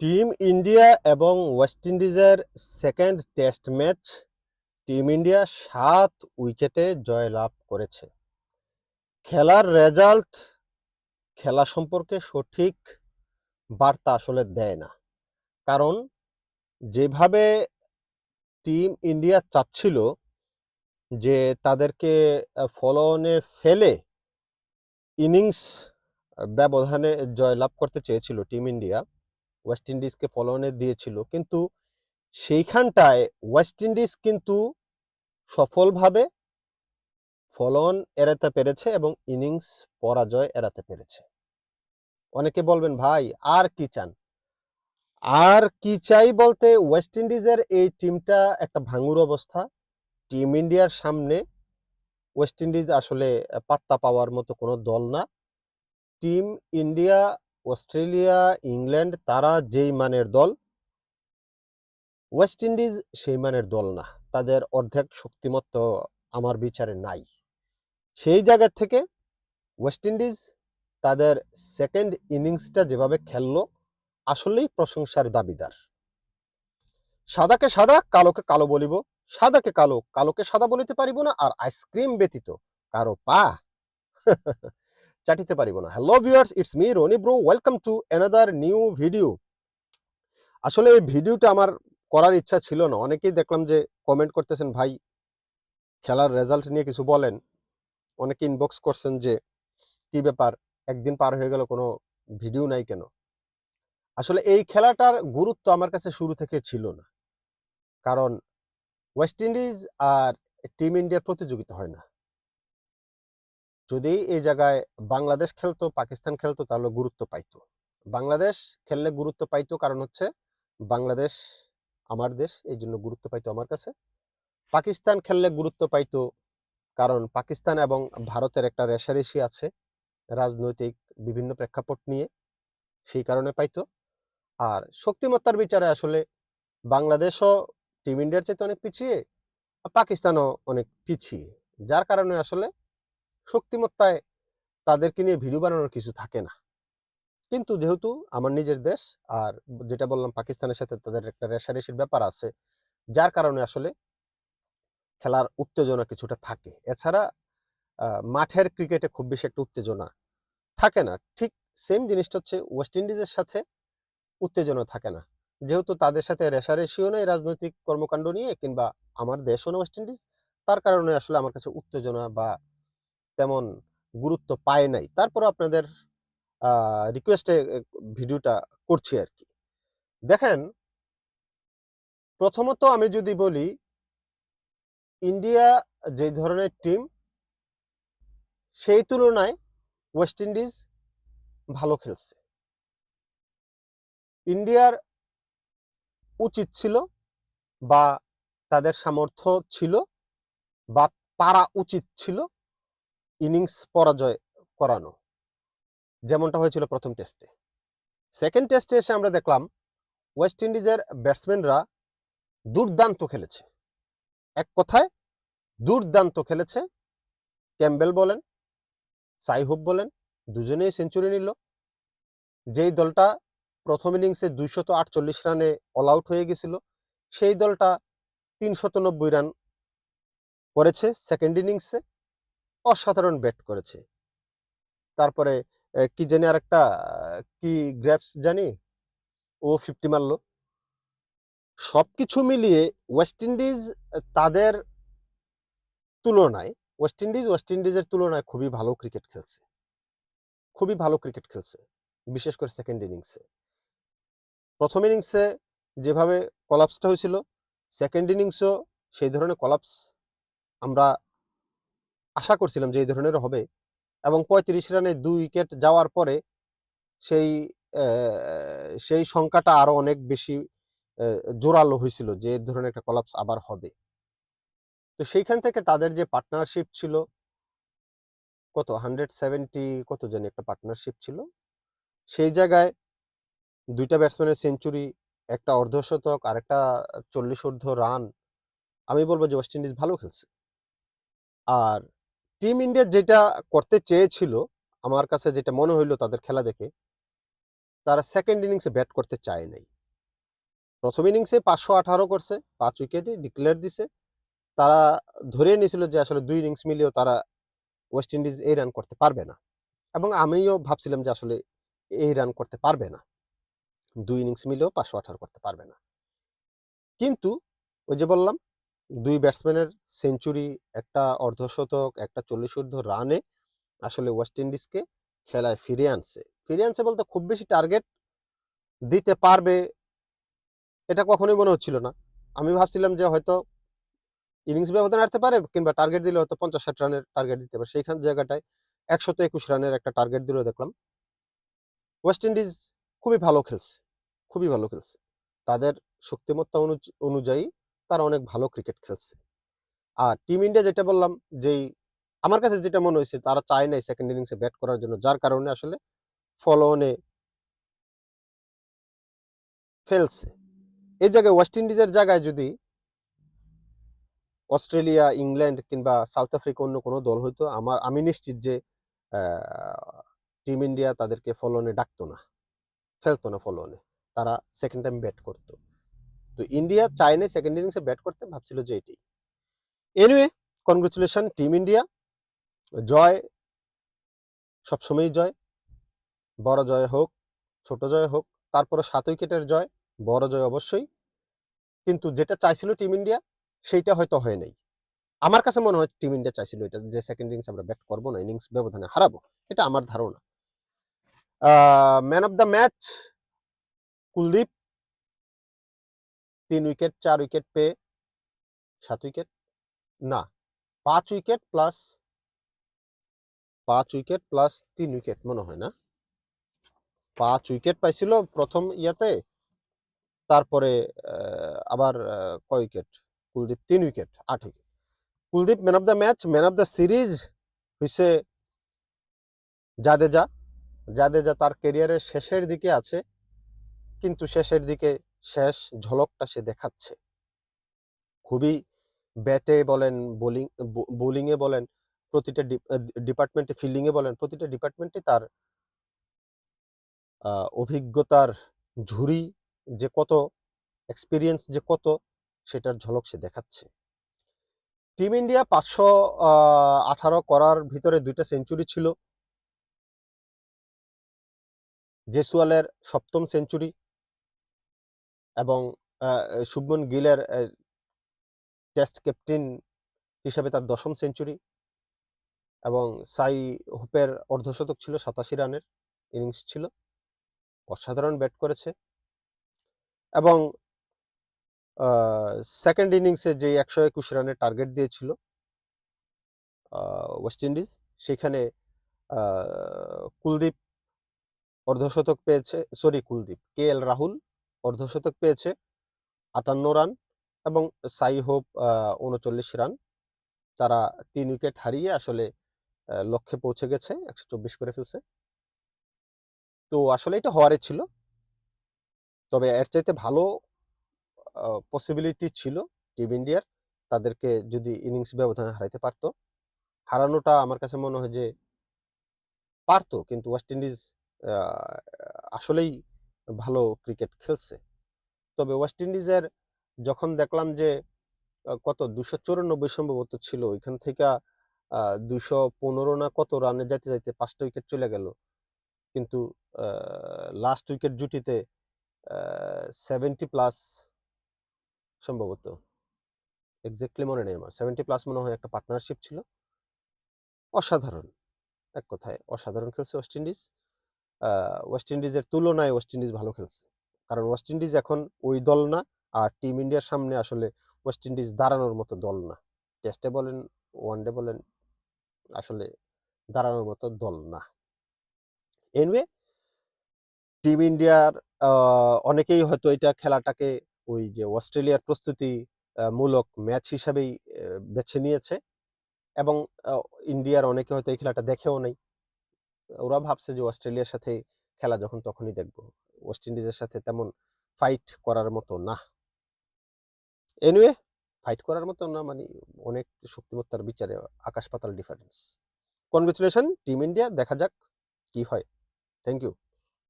Team India এবং west ইন্ডিজের second test match, team India সাত উইকেটে জয়লাভ করেছে। খেলার রেজাল্ট, খেলা সম্পর্কে সঠিক বার্তা আসলে দেয় না। কারণ, যেভাবে টিম ইন্ডিয়া চাচ্ছিল যে তাদেরকে ফলোনে ফেলে ইনিংস ব্যবধানে জয়লাভ করতে চেয়েছিল টিম ইন্ডিয়া ওয়েস্ট ইন্ডিজকে ফলোনে দিয়েছিল। কিন্তু সেইখানটায় ওয়েস্ট ইন্ডিজ কিন্তু সফলভাবে ফলন এড়াতে পেরেছে এবং ইনিংস পরাজয় এড়াতে পেরেছে। অনেকে বলবেন, ভাই, আর কি চান? আর কি চাই বলতে ওয়েস্ট ইন্ডিজের এই টিমটা একটা ভাঙুর অবস্থা। টিম ইন্ডিয়ার সামনে ওয়েস্ট ইন্ডিজ আসলে পাত্তা পাওয়ার মতো কোনো দল না। টিম ইন্ডিয়া অস্ট্রেলিয়া, ইংল্যান্ড, তারা যেই মানের দল, ওয়েস্ট ইন্ডিজ সেই মানের দল না। তাদের অর্ধেক শক্তিমত্ত আমার বিচারে নাই। সেই জায়গা থেকে ওয়েস্ট ইন্ডিজ তাদের সেকেন্ড ইনিংসটা যেভাবে খেললো, আসলেই প্রশংসার দাবিদার। সাদাকে সাদা, কালোকে কালো বলিব। সাদাকে কালো, কালোকে সাদা বলিতে পারিব না, আর আইসক্রিম ব্যতীত কারও পা। চাটিতে পারিব না। Hello viewers it's me Rony bro welcome to another new video আসলে এই ভিডিওটা আমার করার ইচ্ছা ছিল না। অনেকেই দেখলাম যে কমেন্ট করতেছেন, ভাই, খেলার রেজাল্ট নিয়ে কিছু বলেন। অনেকে ইনবক্স করছেন যে, কি ব্যাপার? একদিন পার হয়ে গেল, কোনো ভিডিও নাই কেন? আসলে এই খেলাটার গুরুত্ব আমার কাছে শুরু থেকে ছিল না। কারণ ওয়েস্ট ইন্ডিজ আর টিম ইন্ডিয়ার প্রতিযোগিতা হয় না। যদি এই জায়গায় বাংলাদেশ খেলতো, পাকিস্তান খেলতো, তাহলে গুরুত্ব পাইতো। বাংলাদেশ খেললে গুরুত্ব পাইতো কারণ হচ্ছে, বাংলাদেশ আমার দেশ, এই জন্য গুরুত্ব পাইতো আমার কাছে। পাকিস্তান খেললে গুরুত্ব পাইতো কারণ পাকিস্তান এবং ভারতের একটা রেশারেশি আছে, রাজনৈতিক বিভিন্ন প্রেক্ষাপট নিয়ে, সেই কারণে পাইতো। আর শক্তিমত্তার বিচারে আসলে বাংলাদেশও টিম ইন্ডিয়ার চাইতে অনেক পিছিয়ে পাকিস্তানও অনেক পিছিয়ে। যার কারণে আসলে শক্তিমত্তায় তাদেরকে নিয়ে ভিডিও বানানোর কিছু থাকে না। কিন্তু যেহেতু আমার নিজের দেশ, আর যেটা বললাম পাকিস্তানের সাথে তাদের একটা রেশারেশির ব্যাপার আছে, যার কারণে আসলে খেলার উত্তেজনা কিছুটা থাকে। এছাড়া মাঠের ক্রিকেটে খুব বেশি একটা উত্তেজনা থাকে না। ঠিক সেম জিনিসটা হচ্ছে ওয়েস্ট ইন্ডিজের সাথে উত্তেজনা থাকে না। যেহেতু তাদের সাথে রেশারেশিও নেই রাজনৈতিক কর্মকাণ্ড নিয়ে, কিংবা আমার দেশও না ওয়েস্ট ইন্ডিজ তার কারণে আসলে আমার কাছে উত্তেজনা বা তেমন গুরুত্ব পায় নাই। তারপর আপনাদের রিকোয়েস্টে ভিডিওটা করছি আর কি দেখেন, প্রথমত আমি যদি বলি ইন্ডিয়া যে ধরনের টিম সেই তুলনায় ওয়েস্ট ইন্ডিজ ভালো খেলছে। ইন্ডিয়ার উচিত ছিল বা তাদের সামর্থ্য ছিল বা পারা উচিত ছিল ইনিংস পরাজয় করানো। যেমনটা হয়েছিল প্রথম টেস্টে। সেকেন্ড টেস্টে এসে আমরা দেখলাম, ওয়েস্ট ইন্ডিজের ব্যাটসম্যানরা দুর্দান্ত খেলেছে। এক কথায়, দুর্দান্ত খেলেছে। ক্যাম্বেল বলেন, সাইহুব বলেন, দুজনেই সেঞ্চুরি নিল। যেই দলটা প্রথম ইনিংসে দুইশত আটচল্লিশ রানে অল আউট হয়ে গেছিল, সেই দলটা তিনশত নব্বই রান করেছে সেকেন্ড ইনিংসে। অসাধারণ ব্যাট করেছে। তারপরে কি জানি আর একটা কি গ্র্যাপস জানি? ও ফিফটি মারলো। সবকিছু মিলিয়ে ওয়েস্ট ইন্ডিজ তাদের তুলনায়, ওয়েস্ট ইন্ডিজ, ওয়েস্ট ইন্ডিজের তুলনায় খুবই ভালো ক্রিকেট খেলছে। খুবই ভালো ক্রিকেট খেলছে, বিশেষ করে সেকেন্ড ইনিংসে। প্রথম ইনিংসে যেভাবে কলাপসটা হয়েছিল, সেকেন্ড ইনিংসও সেই ধরনের কলাপস আমরা আশা করছিলাম যে এই ধরনের হবে এবং পঁয়ত্রিশ রানে দুই উইকেট যাওয়ার পরে সেই সেই সংখ্যাটা আরও অনেক বেশি জোরালো হয়েছিল যে এই ধরনের একটা কলাপস আবার হবে। তো সেইখান থেকে তাদের যে পার্টনারশিপ ছিল, কত? হান্ড্রেড সেভেন্টি কত জানি একটা পার্টনারশিপ ছিল। সেই জায়গায় দুইটা ব্যাটসম্যানের সেঞ্চুরি একটা অর্ধশতক আর একটা চল্লিশ ঊর্ধ্ব রান আমি বলব যে ওয়েস্ট ইন্ডিজ ভালো খেলছে। আর টিম ইন্ডিয়া যেটা করতে চেয়েছিল, আমার কাছে যেটা মনে হইল তাদের খেলা দেখে, তারা সেকেন্ড ইনিংসে ব্যাট করতে চায় নাই। প্রথম ইনিংসে পাঁচশো আঠারো করছে, পাঁচ উইকেটে ডিক্লেয়ার দিছে। তারা ধরে নিয়েছিল যে আসলে দুই ইনিংস মিলিয়েও তারা ওয়েস্ট ইন্ডিজ এই রান করতে পারবে না। এবং আমিও ভাবছিলাম যে আসলে এই রান করতে পারবে না। দুই ইনিংস মিলেও পাঁচশো আঠারো করতে পারবে না। কিন্তু ওই যে বললাম দুই ব্যাটসম্যানের সেঞ্চুরি একটা অর্ধশতক, একটা চল্লিশ ঊর্ধ্ব রানে আসলে ওয়েস্ট ইন্ডিজকে খেলায় ফিরে আনছে। ফিরে আনছে বলতে খুব বেশি টার্গেট দিতে পারবে এটা কখনোই মনে হচ্ছিল না। আমি ভাবছিলাম যে হয়তো ইনিংস ব্যবধান আসতে পারে কিংবা টার্গেট দিলে হয়তো পঞ্চাশ ষাট রানের টার্গেট দিতে পারে। সেইখান জায়গাটায় একশত একুশ রানের একটা টার্গেট দিলেও দেখলাম। ওয়েস্ট ইন্ডিজ খুবই ভালো খেলছে, খুবই ভালো খেলছে। তাদের শক্তিমত্তা অনুযায়ী তারা অনেক ভালো ক্রিকেট খেলছে। আর টিম ইন্ডিয়া যেটা বললাম, যেই আমার কাছে যেটা মনে হয়েছে, তারা চায় নাই সেকেন্ড ইনিংসে ব্যাট করার জন্য, যার কারণে আসলে ফলোনে ফেলছে। এই জায়গায় ওয়েস্ট ইন্ডিজের জায়গায় যদি অস্ট্রেলিয়া, ইংল্যান্ড কিংবা সাউথ আফ্রিকা অন্য কোনো দল হইতো, আমার, আমি নিশ্চিত যে টিম ইন্ডিয়া তাদেরকে ফলোনে ডাকতো না। ফেলতো না ফলোনে। তারা সেকেন্ড টাইম ব্যাট করতো। তো ইন্ডিয়া চাইনে সেকেন্ড ইনিংসে ব্যাট করতে ভাবছিল যে এটি। এনিওয়ে কনগ্রেচুলেশন টিম ইন্ডিয়া জয়, সবসময়ই জয়। বড় জয় হোক, ছোট জয় হোক তারপরে সাত উইকেটের জয়, বড় জয় অবশ্যই। কিন্তু যেটা চাইছিল টিম ইন্ডিয়া সেইটা হয়তো হয় নাই। আমার কাছে মনে হয় টিম ইন্ডিয়া চাইছিল এটা, যে সেকেন্ড ইনিংস আমরা ব্যাট করব না ইনিংস ব্যবধানে হারাবো, এটা আমার ধারণা। Man of the match Kuldeep. তিন উইকেট, চার উইকেট পেয়ে সাত উইকেট? না, পাঁচ উইকেট প্লাস পাঁচ উইকেট প্লাস তিন উইকেট মনে হয় না। পাঁচ উইকেট পাইছিল প্রথম ইয়াতে, তারপরে আবার কয় উইকেট? কুলদীপ তিন উইকেট, আট wicket. Kuldeep man of the match man of the series হইছে জাদেজা। জাদেজা তার কেরিয়ারের শেষের দিকে আছে, কিন্তু শেষের দিকে শেষ ঝলকটা সে দেখাচ্ছে। খুবই ব্যাটে বলেন, বোলিং বোলিংয়ে বলেন, প্রতিটা ডিপার্টমেন্টে, ফিল্ডিংয়ে বলেন, প্রতিটা ডিপার্টমেন্টে তার অভিজ্ঞতার ঝুড়ি যে কত, এক্সপিরিয়েন্স যে কত, সেটার ঝলক সে দেখাচ্ছে। টিম ইন্ডিয়া পাঁচশো আঠারো করার ভিতরে দুইটা সেঞ্চুরি ছিল। জেসুয়ালের সপ্তম সেঞ্চুরি এবং শুভমন গিলের টেস্ট ক্যাপ্টেন হিসাবে তার দশম সেঞ্চুরি এবং সাই হুপের অর্ধশতক ছিল সাতাশি রানের ইনিংস ছিল। অসাধারণ ব্যাট করেছে এবং সেকেন্ড ইনিংসে যে একশো একুশ রানের টার্গেট দিয়েছিল ওয়েস্ট ইন্ডিজ, সেখানে কুলদীপ অর্ধশতক পেয়েছে, sorry Kuldeep, K L Rahul অর্ধশতক পেয়েছে, আটান্ন রান এবং সাই হোপ উনচল্লিশ রান। তারা তিন উইকেট হারিয়ে আসলে লক্ষ্যে পৌঁছে গেছে, একশো চব্বিশ করে ফেলছে। তো আসলে এটা হওয়ারই ছিল। তবে এর চাইতে ভালো পসিবিলিটি ছিল টিম ইন্ডিয়ার, তাদেরকে যদি ইনিংস ব্যবধানে হারাইতে পারতো। হারানোটা আমার কাছে মনে হয় যে পারতো, কিন্তু ওয়েস্ট ইন্ডিজ আসলেই ভালো ক্রিকেট খেলছে। তবে ওয়েস্ট ইন্ডিজের যখন দেখলাম যে কত দুশো চুরানব্বই সম্ভবত ছিল, ওইখান থেকে দুশো পনেরো না কত রানে যাইতে যাইতে পাঁচটা উইকেট চলে গেল। কিন্তু লাস্ট উইকেট জুটিতে সেভেন্টি প্লাস সম্ভবত। এক্স্যাক্টলি মনে নেই আমার। সেভেন্টি প্লাস মনে হয় একটা পার্টনারশিপ ছিল। অসাধারণ। এক কথায় অসাধারণ খেলছে ওয়েস্ট ইন্ডিজ ওয়েস্ট ইন্ডিজের তুলনায় ওয়েস্ট ইন্ডিজ ভালো খেলছে। কারণ ওয়েস্ট ইন্ডিজ এখন ওই দল না, আর টিম ইন্ডিয়ার সামনে আসলে ওয়েস্ট ইন্ডিজ দাঁড়ানোর মতো দল না। টেস্টে বলেন ওয়ানডে বলেন, আসলে দাঁড়ানোর মতো দল না। এনওয়ে টিম ইন্ডিয়ার অনেকেই হয়তো এটা খেলাটাকে ওই যে অস্ট্রেলিয়ার প্রস্তুতি মূলক ম্যাচ হিসাবেই বেছে নিয়েছে। এবং ইন্ডিয়ার অনেকে হয়তো এই খেলাটা দেখেও নাই। ওরা ভাবছে যে অস্ট্রেলিয়ার সাথে খেলা যখন তখনই দেখব। ওয়েস্ট ইন্ডিজের সাথে তেমন ফাইট করার মতো না। এনিওয়ে ফাইট করার মতো না মানে অনেক শক্তিমত্তার বিচারে আকাশ পাতাল ডিফারেন্স কনগ্রেচুলেশন টিম ইন্ডিয়া দেখা যাক কি হয়। Thank you